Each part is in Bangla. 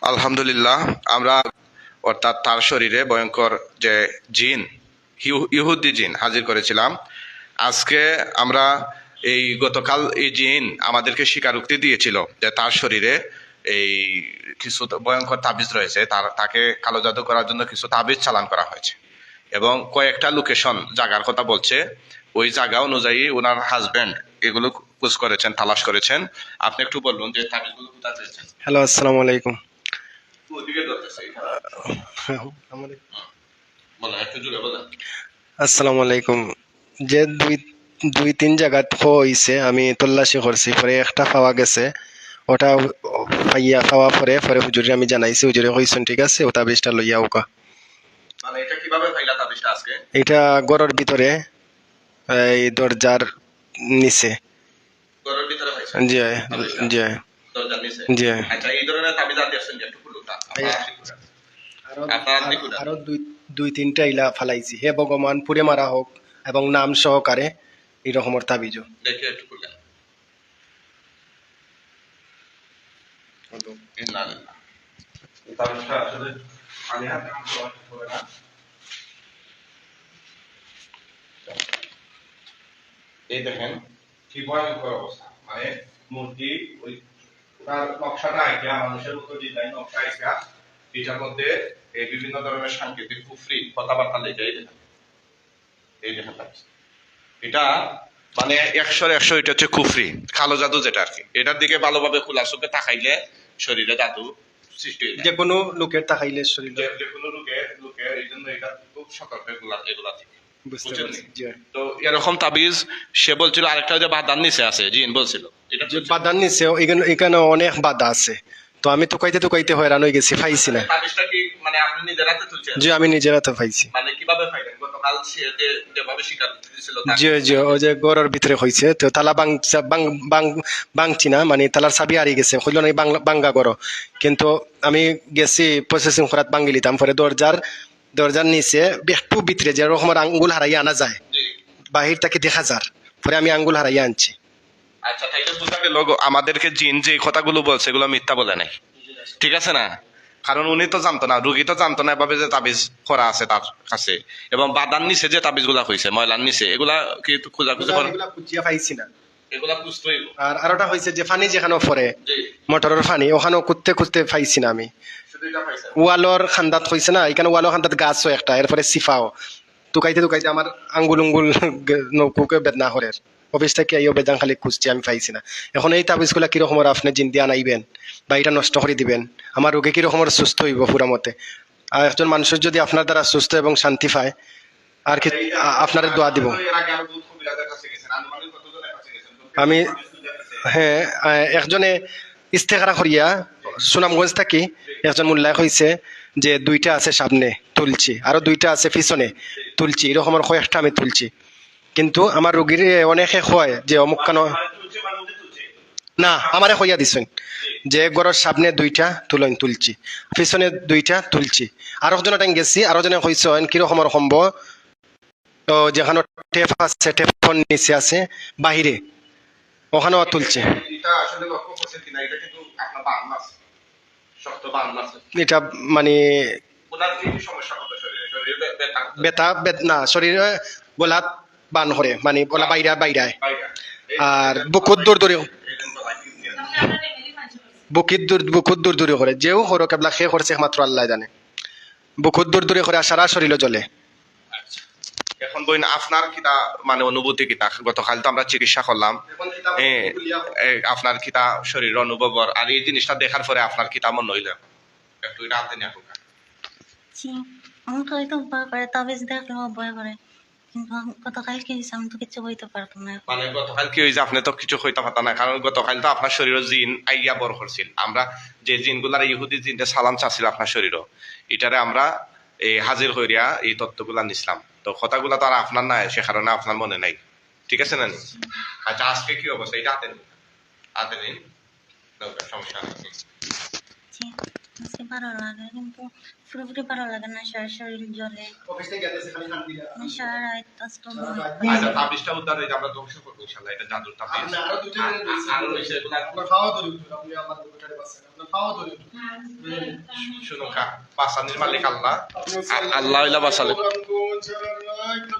আলহামদুলিল্লাহ, আমরা অর্থাৎ তার শরীরে ভয়ঙ্কর যে জিন ইহু- ইহুদি জিন হাজির করেছিলাম। আজকে আমরা এই গতকাল এই জিন আমাদেরকে স্বীকারোক্তি দিয়েছিল যে তার শরীরে এই কিছু ভয়ঙ্কর তাবিজ রয়েছে, তার, তাকে কালো জাদু করার জন্য কিছু তাবিজ চালান করা হয়েছে। এবং কয়েকটা লোকেশন জায়গার কথা বলছে, ওই জায়গা অনুযায়ী ওনার হাজব্যান্ড এগুলো খোঁজ করেছেন, তালাশ করেছেন। আপনি একটু বলুন যে তাবিজগুলো কোথায় হ্যালো, আসসালামু আলাইকুম। আসসালামু আলাইকুম। যে দুই দুই তিন জায়গাত হইছে আমি তল্লাশি করছি পরে একটা পাওয়া গেছে। ওটা পাইয়া পাওয়া পরে পরে হুজুরে আমি জানাইছি হুজুরে কইছেন ঠিক আছে ওটা বিষটা লইয়া ওকা মানে এটা তাবিজটা গড়ের ভিতরে এই দরজার নিচে। জি জি জি। আচ্ছা এই ধরনের তাবিজ আপনি? আরও দুই তিনটা ইলা ফালাইছি হে ভগবান পুরে মারা হোক এবং নাম সহকারে এই রকমের ইন্নালিল্লাহ। এই দেখেন ভয়ঙ্কর অবস্থা মানে মূর্তি ওই তার নকশাটা আইকা মানুষের মতো ডিজাইন নকশা আইকা এটার মধ্যে এই বিভিন্ন ধরনের সাংকেতিক কুফরি কথাবার্তা লেগে এই দেখেন। এই তাবিজ। এটা মানে একশোর একশো এটা হচ্ছে কুফরি কালো জাদু যেটা আর কি। এটার দিকে ভালোভাবে খোলা চোখে তাকাইলে শরীরে জাদু সৃষ্টি হয়ে যে কোনো লোকের তাকাইলে শরীর। যে- কোনো লোকের লোকের এই জন্য এটা খুব সতর্ক এগুলা এগুলা থেকে। তো এরকম তাবিজ সে বলছিল আরেকটা যে বাদান নিচে আছে জিন বলছিল। এটা যে বাধার নিচে এখানে এখানে অনেক বাধা আছে। তো আমি টুকাইতে টুকাইতে হয়রান হয়ে গেছি পাইছি না। মানে তুলছেন? যে আমি নিজের হাতে পাইছি। মানে জি জি ও যে গড়ের ভিতরে হয়েছে তো তালা বাংছি না মানে তালার চাবি হারিয়ে গেছে হইল না বাঙ্গা গড় কিন্তু আমি গেছি প্রসেসিং করাত বাঙ্গি লিতাম পরে দরজার দরজার নিচে একটু ভিতরে যে রকমের আঙ্গুল হারাইয়া আনা যায় জি। বাহির তাকে দেখা যার পরে আমি আঙ্গুল হারাইয়া আনছি। আচ্ছা তাইলে বোঝা গেল আমাদেরকে জিন যে কথাগুলো বলছে এগুলো মিথ্যা বলে নাই। ঠিক আছে না? কারণ উনি তো জানতো না রুগী তো জানতো না এভাবে যে তাবিজ করা আছে তার কাছে। এবং বাদান নিচে যে তাবিজগুলা হয়েছে ময়লার নিচে এগুলা কি খোঁজা খুঁজে করে খুঁজিয়া পাইছি না। আর আরোটা হয়েছে যে ফানি যেখানে পরে মোটরের ফানি ওখানেও কুত্তে কুত্তে পাইছি না আমি। ওয়ালর খান্দাত হয়েছে না এখানে ওয়ালর খান্দাত গাছও একটা এরপরে সিফাও। টুকাইতে টুকাইতে আমার আঙ্গুল উঙ্গুল নৌকুকে বেদনা করে অফিস থেকে এই বেদান খালি খুঁজছি আমি পাইছি না। এখন এই তাবিজগুলা কিরকমের আপনি জিন দিয়ে আনাইবেন বা এটা নষ্ট করে দিবেন? আমার রোগী কিরকমের সুস্থ হইব পুরা মতে আর একজন মানুষের যদি আপনার দ্বারা সুস্থ এবং শান্তি পায় আর কি আপনার দোয়া দিব। আমি হ্যাঁ একজনে ইস্তেকারা করিয়া, সুনামগঞ্জ থাকি একজন মোল্লায় কইছে যে দুইটা আছে সামনে, তুলছি। আরও দুইটা আছে পিছনে, তুলছি। এরকমের কয়েকটা আমি তুলছি। কিন্তু আমার রোগীর অনেকে কয় যে অমুক কানো না আমারে কইয়া দিছেন যে গড়ের সামনে দুইটা তুলন তুলছি পিছনে দুইটা তুলছি আর একজনে টাইম গেছি আরও জনে কইছেন কিরকমের সম্ভব তো যেখানে টেপ আছে টেপর নিচে আছে বাহিরে ওখানেও তুলছে এটা মানে বেতা না শরীরে গোলাত বান করে মানে বলা বাইরা বাইরায়। আর বুকুত দূর দূরে এই জন্য বাইরে দিয়ে আছে। বুকিত দূর বুকুত দূর দূরে করে যেও সরো কেবলা সে করছে একমাত্র আল্লাহ জানে। বুকুত দূর দূরে করে সারা শরীরে জ্বলে। আচ্ছা। এখন বইন আপনার কিতা মানে অনুভূতি কিতা? গতকাল তো আমরা চিকিৎসা করলাম। এ, এ, আপনার কিতা শরীর অনুভব আর এই জিনিসটা দেখার পরে আপনার কিতা মন হইল? একটু এটা হাতে নিয়ে হোক। জি আমাকে হয়তো ভয় করে। তাবিজ দেখলেও ভয় করে কিন্তু আম- গতকাল কি হয়েছে আমি তো কিছু বইতে পারতাম না। মানে গতকাল কি হয়েছে আপনি তো কিছু হইতে পারতেন না কারণ গতকাল তো আপনার শরীরের জিন আইয়া বর করছিল। আমরা যে জিনগুলার ইহুদি জিনটা সালাম চাচ্ছিল আপনার শরীরও এটারে আমরা এই হাজির হইয়া এই তত্ত্বগুলা নিছিলাম। তো কথাগুলা তো আর আপনার নাই সে কারণে আপনার মনে নাই। ঠিক আছে নানি আচ্ছা আজকে কি অবস্থা? এটা হাতে নিন। হাতে নিন। সমস্যা নেই। আজকে ভালো লাগে কিন্তু পুরোপুরি ভালো লাগে না সারা শরীর জ্বলে। সারা রাত আচ্ছা তাবিজটা উদ্ধার হইলে আমরা ধ্বংস করব ইনশাল্লাহ এটা জাদুর তাবিজ আরও দুটো দিন দিয়েছেন। আরও রয়েছে এগুলা আপনার খাওয়া ধরে আপনি আমার দুটারে বাঁচছেন। খাওয়া ধরে শুনো খা পাঁচানির মালিক আল্লাহ। আপনি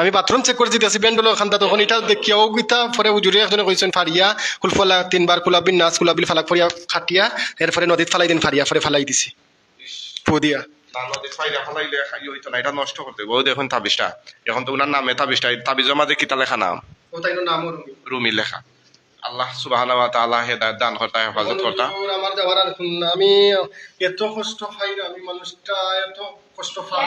আমি বাথরুম চেক করে দিতেছি বেন্ডলের খান্তা তখন এটা দেখিয়াও গীতা পরে উজুরি একজনে কইছেন ফারিয়া কুলফলা তিনবার কুলাবিন নাচ কুলাবিল ফালাক ফরিয়া খাটিয়া এরপরে নদীত ফালাই দিন ফারিয়া পরে ফালাই দিছি। ফু দিয়া। তার নদীর ফাইলে খাই হইতো না নষ্ট করতে বহু দেখুন তাবিজটা। এখন তো উনার নামে তাবিজটা তাবিজের মাঝে কিতা লেখা নাম? ও রুমি। রুমি লেখা। আল্লাহ সুবাহ তাআলা হেদায়েত দান করতা হেফাজত করতা আমার যাওয়ার আর আমি এত কষ্ট পাই না আমি মানুষটা এত কষ্ট পাই।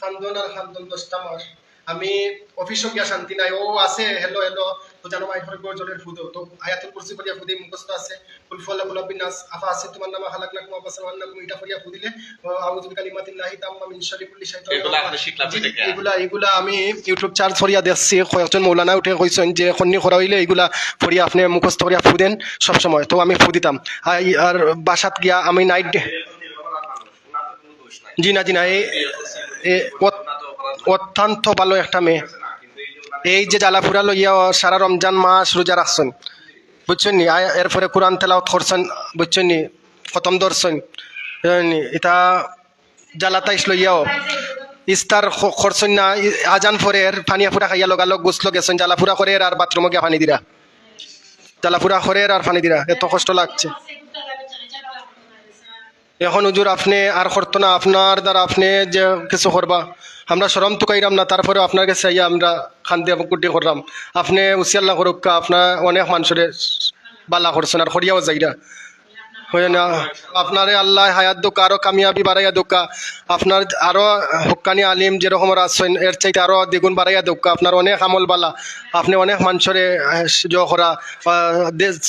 খান্দন আর খান্দন দশটা মাস। আমি অফিসও গিয়া শান্তি নাই ও আছে হেলো হেলো তো জানো মাই ঘরে জলের ফুদো তো আয়াতুল কুরসি করিয়া ফুদি মুখস্থ আছে কুলফলা গুলাবিন নাস আফা আছে তোমার নামে হালাক লাকুম আবাসান আন্নাকুম এটা করিয়া ফুদিলে আউযু বিকালিমাতিল্লাহি তাম্মা মিন শাররি কুল্লি শাইতানির এগুলা আপনি শিখলা জি, থেকে? এগুলা এগুলা আমি ইউটিউব চার্জ করিয়া দেখছি কয়েকজন মৌলানা উঠে কইছেন যে খন্নি করা হইলে এগুলা করিয়া আপনি মুখস্থ করিয়া ফুদেন সবসময় তো আমি ফু দিতাম আর বাসাত গিয়া আমি নাইট জি না জি না এই এ- অত্যন্ত ভালো একটা মেয়ে। এই যে জ্বালাফুরা লইয়া সারা রমজান মাস রোজা রাখছেন, বুঝছেন নি? এরপরে কোরআন তেলাওয়াত করছেন, বুঝছেন নি? খতম ধরছেন? এটা জ্বালা তাইস লইয়াও ইস্তার খরচন না আজান ফরে পানিয়া ফুরা খাইয়া লগালগ গুছল গেছেন জ্বালাফুরা করে আর বাথরুমে গিয়া পানি দিরা। জ্বালাফুরা করে আর পানি দিরা, এত কষ্ট লাগছে। এখন হুজুর আপনি আর করতো না, আপনার দ্বারা আপনি যে কিছু করবা আমরা সরম তো কাইরাম না তারপরে আপনার কাছে আইয়া আমরা খান্দি এবং কুটি করলাম। আপনি উচিয়াল্লা করুক আপনার অনেক মানুষের বালা করছেন আর করিয়াও যাইরা হয় না, আপনারে আল্লাহ হায়াত দোকা, আরও কামিয়াবি বাড়াইয়া দোকা আপনার আরও হকানি আলিম যেরকম আছেন, এর চাইতে আরও দ্বিগুণ বাড়াইয়া দোকা আপনার অনেক আমল বালা, আপনি অনেক মানুষরে জ করা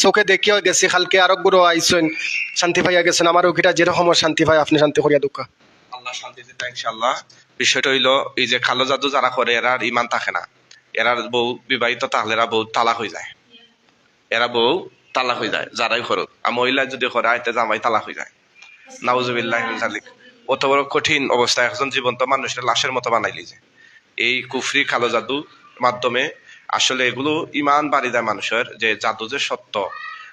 চোখে দেখিও গেছি, খালকে আরও গুরু আইসেন শান্তি পাইয়া গেছেন। আমার ওকিটা যেরকম শান্তি পাই আপনি শান্তি করিয়া দোকা আল্লাহ শান্তি দিতে ইনশাল্লাহ বিষয়টা হইল, এই যে কালো জাদু যারা করে, এরা ইমান থাকে না। এরা বউ বিবাহিত, তাহলে এরা বউ তালাক হয়ে যায়। এরা বউ তালা হয়ে যায়, যারাই করুক। আর মহিলা যদি করে আইতে জামাই তালাক হয়ে যায়। নাউজুবিল্লাহ অত বড় কঠিন অবস্থা, একজন জীবন্ত মানুষের লাশের মতো বানাইলি যে। এই কুফরি কালো জাদু মাধ্যমে আসলে এগুলো ইমান বাড়ি দেয় মানুষের, যে জাদু যে সত্য।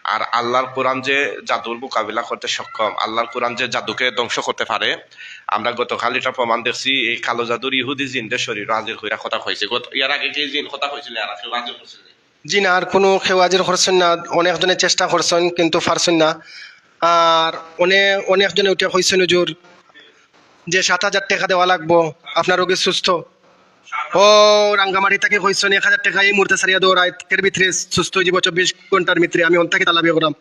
আর আল্লাহর কোরআন যে জাদুর মোকাবিলা করতে সক্ষম, আল্লাহর কোরআন যে জাদুকে ধ্বংস করতে পারে, আমরা গতকাল এটা প্রমাণ দেখছি, এই কালো জাদুর ইহুদি জিনদের শরীর হাজির হইয়া কথা হয়েছে ইয়ার আগে যে জিন কথা হয়েছিল আর কেউ জি না। আর কোনো খেওয়াজির করছেন না অনেকজনে চেষ্টা করছেন, কিন্তু পারছেন না। আর অনেক অনেকজনে উঠে কইছেন, হুজুর, যে সাত হাজার টাকা দেওয়া লাগবো, আপনার রোগী সুস্থ। ও রাঙ্গামারি থেকে কইছেন এক হাজার টাকা। এই মুহূর্তে সারিয়া দেওয়া রাতের ভিতরে সুস্থ হয়ে যাব চব্বিশ ঘণ্টার ভিতরে। আমি অন্তাকে তালাবি করাম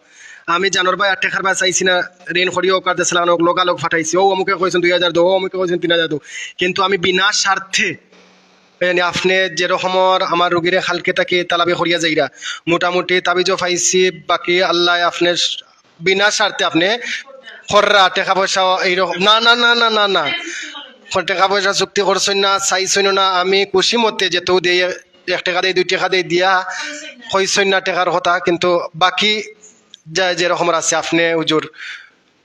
আমি জানোর ভাই, আর টাকার ভাই চাইছি না, ঋণ করিও কার দেশে লোকালোক ফাটাইছি। ও, অমুকে কইছেন দুই হাজার দো, ও, অমুকে কইছেন তিন হাজার দো। কিন্তু আমি বিনা স্বার্থে আপনি যেরকমর আমার রোগীরে খালকে তাকে তালাবি করিয়া যাইরা। মোটামুটি তাবিজও পাইছি, বাকি আল্লাহ আপনি বিনা স্বার্থে আপনি খররা টাকা পয়সা এইরকম না না না না না না। টাকা পয়সা চুক্তি করছেন না, চাইছেন না। আমি খুশি মতে যেহেতু দিয়ে এক টাকা দিয়ে, দুই টাকা দিয়ে দিয়া কইছেন না টাকার কথা, কিন্তু বাকি যা যেরকম আছে, আপনি হুজুর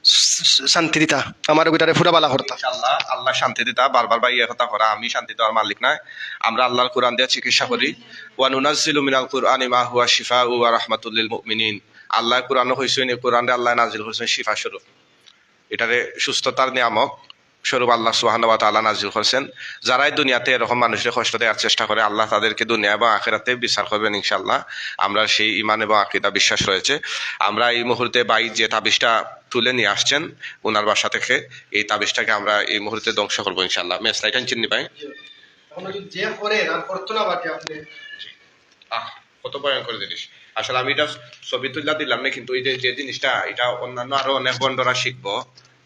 শ- শান্তি দিতা। আমার ওইটারে ফুরা বালা করতা। ইনশাআল্লাহ, আল্লাহ শান্তি দিতা। বারবার ভাই ইয়ে কথা করা, আমি শান্তি দেওয়ার মালিক নাই। আমরা আল্লাহর কোরআন দিয়ে চিকিৎসা করি। ওয়া নুনাজ্জিলু মিনাল কুরআনি মা হুয়া শিফাউ ওয়া রাহমাতুল মুমিনিন। আল্লাহ কোরআন হইছেন, এই কোরআনে আল্লাহ নাজিল করেছেন শিফা স্বরূপ। এটারে সুস্থতার নিয়ামক। স্বরূপ আল্লাহ সুবহানাহু ওয়া তাআলা নাজিল করেছেন। যারাই দুনিয়াতে এরকম মানুষের কষ্ট দেওয়ার চেষ্টা করে আল্লাহ তাদেরকে দুনিয়া এবং আখেরাতে বিচার করবেন ইনশাআল্লাহ। আমরা সেই ইমান এবং আকিদা বিশ্বাস রয়েছে। আমরা এই মুহূর্তে বাই যে তাবিজটা তুলে নিয়ে আসছেন ওনার বাসা থেকে এই তাবিজটাকে আমরা এই মুহূর্তে ধ্বংস করব ইনশাআল্লাহ। মেসলাইটা চিনি পাই কত ভয়ঙ্কর জিনিস। আসলে আমি এটা ছবি তুলে দিলাম না কিন্তু এই যে যে জিনিসটা এটা অন্যান্য আরও অনেক বন্ধরা শিখব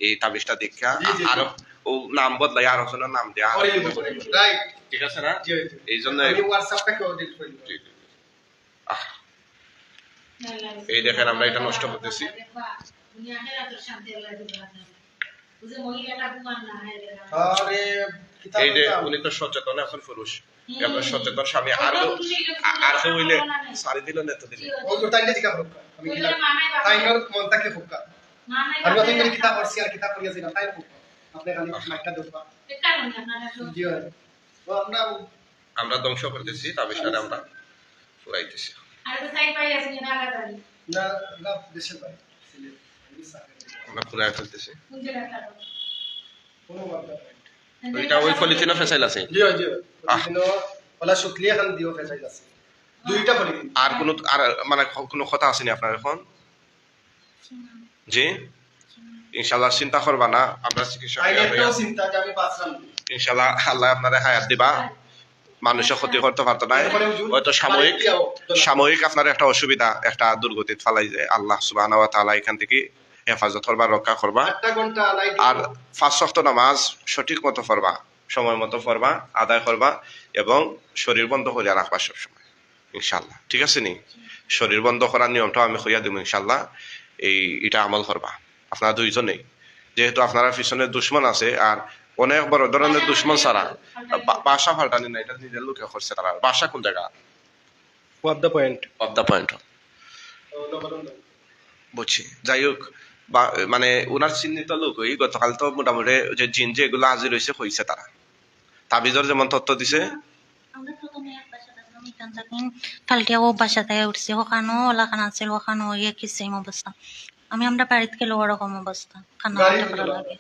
এই তাবিজটা জি। আরও ও নাম বদলাই আরও জনের নাম দেয়া। ঠিক আছে না। এই জন্য এই দেখেন আমরা এটা নষ্ট করতেছি। এই যে উনি তো সচেতন এখন পুরুষ। এখন সচেতন স্বামী আর আর কেউ হইলে সারি দিল না তো দিলে আমি কিতাব আমি কিতাব পড়ছি আর কিতাব পড়িয়াছি না তাই ও আমরা আমরা ধ্বংস করতেছি তার বিষয়ে আমরা ফুরাইতেছি। আমরা ফুরাই ফেলতেছি। ওইটা ওই ফেসাইল আছে। জি হয় জি ওলা শুকলিয়া খান দিও ফেসাই আছে। দুইটা আর কোনো আর মানে কোনো কথা আসেনি আপনার এখন? জি? ইনশাল্লাহ চিন্তা করবা না আমরা চিকিৎসক ইনশাল্লাহ আল্লাহ আপনারা হায়াত দিবা। মানুষের ক্ষতি করতে পারতো না। হয়তো সাময়িক সাময়িক আপনার একটা অসুবিধা একটা দুর্গতি ফালাই যায়। আল্লাহ সুবাহ তাআলা এখান থেকে হেফাজত করবা রক্ষা করবা। আর পাঁচ শক্ত নামাজ সঠিক মতো পড়বা সময় মতো পড়বা আদায় করবা এবং শরীর বন্ধ করে রাখবা সবসময়। ইনশাল্লাহ ঠিক আছে নি? শরীর বন্ধ করার নিয়মটাও আমি কইয়া দিব ইনশাল্লাহ এই এটা আমল করবা। আপনারা দুইজনেই। যেহেতু আপনারা পিছনে দুশ্মন আছে আর অনেক বড় ধরনের দুশ্মন ছাড়া। বাসা ফাল্টানি না এটা নিজের লোকে করছে তারা। বাসা কোন জায়গা? পয়েন্ট অফ দ্য পয়েন্ট বুঝছি। যাই হোক বা- মানে ওনার চিহ্নিত লোক ওই গতকাল তো মোটামুটি যে জিন যে এগুলো হাজির হয়েছে হয়েছে তারা। তাবিজর যেমন তথ্য দিছে। আমরা প্রথমে এক বাসাতে আসলাম এখান থেকে ও উঠছি। ওখানেও ওলা খানা ছিল ওখানেও সেম অবস্থা। আমি আমরা বাড়িতে গেলে ওরকম অবস্থা। খানা গাড়ি ভালো লাগে।